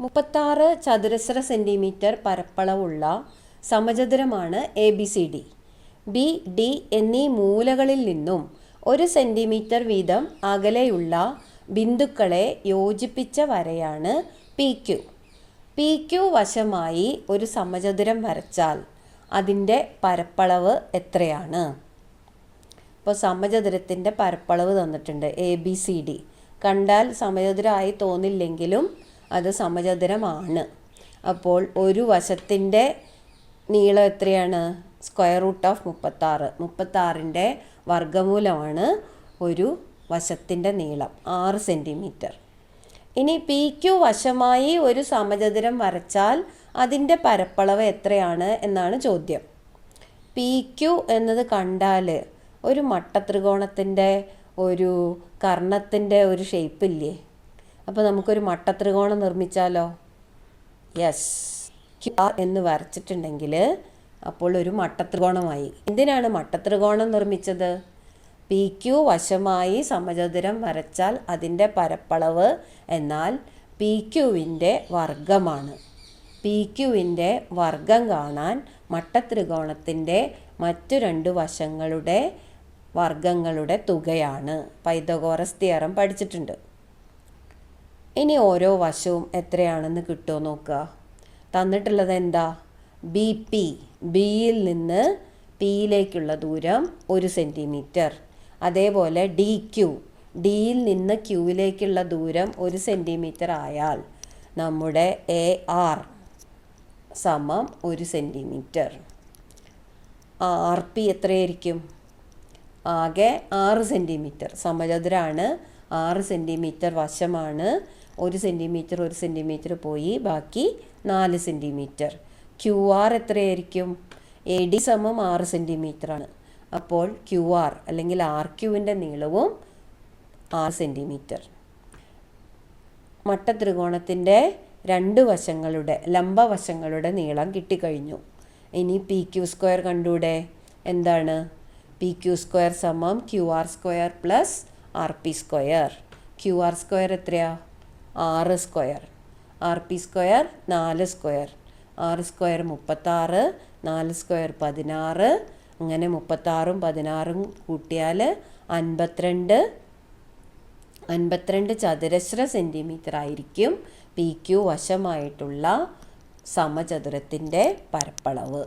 മുപ്പത്താറ് ചതുരശ്ര സെന്റിമീറ്റർ പരപ്പളവുള്ള സമചതുരമാണ് A B C D B D എന്നീ മൂലകളിൽ നിന്നും ഒരു സെന്റിമീറ്റർ വീതം അകലെയുള്ള ബിന്ദുക്കളെ യോജിപ്പിച്ച വരയാണ് പി ക്യു പി ക്യു വശമായി ഒരു സമചതുരം വരച്ചാൽ അതിന്റെ പരപ്പളവ് എത്രയാണ്? ഇപ്പോൾ സമചതുരത്തിന്റെ പരപ്പളവ് തന്നിട്ടുണ്ട് എ ബി സി ഡി കണ്ടാൽ സമചതുരമായി തോന്നില്ലെങ്കിലും അത് സമചതുരമാണ്. അപ്പോൾ ഒരു വശത്തിന്റെ നീളം എത്രയാണ്? സ്ക്വയർ റൂട്ട് ഓഫ് മുപ്പത്താറ്. മുപ്പത്താറിന്റെ വർഗമൂലമാണ് ഒരു വശത്തിന്റെ നീളം ആറ് സെന്റിമീറ്റർ ഇനി പി ക്യു വശമായി ഒരു സമചതുരം വരച്ചാൽ അതിന്റെ പരപ്പളവ് എത്രയാണ് എന്നാണ് ചോദ്യം. പി ക്യു എന്നത് കണ്ടാൽ ഒരു മട്ടത്രികോണത്തിന്റെ ഒരു കർണത്തിന്റെ ഒരു ഷേപ്പ് ഇല്ലേ? അപ്പോൾ നമുക്കൊരു മട്ടത്രികോണം നിർമ്മിച്ചാലോ? യെസ് ക്യു ആർ എന്ന് വരച്ചിട്ടുണ്ടെങ്കിൽ അപ്പോൾ ഒരു മട്ടത്രികോണമായി. എന്തിനാണ് മട്ടത്രികോണം നിർമ്മിച്ചത്? പി ക്യു വശമായി സമചതുരം വരച്ചാൽ അതിന്റെ പരപ്പളവ് എന്നാൽ പി ക്യുവിന്റെ വർഗമാണ് പി ക്യുവിന്റെ വർഗം കാണാൻ മട്ടത്രികോണത്തിന്റെ മറ്റു രണ്ട് വശങ്ങളുടെ വർഗങ്ങളുടെ തുകയാണ്. പൈതഗോറസ് തിയറം പഠിച്ചിട്ടുണ്ട്. ഇനി ഓരോ വശവും എത്രയാണെന്ന് കിട്ടുമോ നോക്കുക. തന്നിട്ടുള്ളത് എന്താ? B P. ബിയിൽ നിന്ന് പിയിലേക്കുള്ള ദൂരം ഒരു സെന്റിമീറ്റർ അതേപോലെ ഡി ക്യു. ഡിയിൽ നിന്ന് ക്യൂവിലേക്കുള്ള ദൂരം ഒരു സെന്റിമീറ്റർ ആയാൽ നമ്മുടെ എ ആർ സമം ഒരു സെന്റിമീറ്റർ ആർ പി എത്രയായിരിക്കും? ആകെ ആറ് സെന്റിമീറ്റർ സമചതുരാണ് ആറ് സെന്റിമീറ്റർ വശമാണ്. ഒരു സെന്റിമീറ്റർ ഒരു സെന്റിമീറ്റർ പോയി. ബാക്കി നാല് സെന്റിമീറ്റർ ക്യു ആർ എത്രയായിരിക്കും? എ ഡി സമം ആറ് ആണ് അപ്പോൾ ക്യു ആർ അല്ലെങ്കിൽ ആർ ക്യുവിന്റെ നീളവും ആറ് സെന്റിമീറ്റർ മട്ടത്രികോണത്തിന്റെ രണ്ട് വശങ്ങളുടെ ലംബവശങ്ങളുടെ നീളം കിട്ടിക്കഴിഞ്ഞു. ഇനി പി ക്യു സ്ക്വയർ കണ്ടൂടെ? എന്താണ്? പി ക്യു സ്ക്വയർ സമം Q R square plus R P square Q R square എത്രയാ? ആറ് സ്ക്വയർ ആർ പി സ്ക്വയർ നാല് സ്ക്വയർ ആറ് സ്ക്വയർ മുപ്പത്താറ് നാല് സ്ക്വയർ പതിനാറ്. അങ്ങനെ മുപ്പത്താറും പതിനാറും കൂട്ടിയാൽ അൻപത്തിരണ്ട്. അൻപത്തിരണ്ട് ചതുരശ്ര സെന്റിമീറ്റർ ആയിരിക്കും പി ക്യു വശമായിട്ടുള്ള സമചതുരത്തിന്റെ പരപ്പളവ്.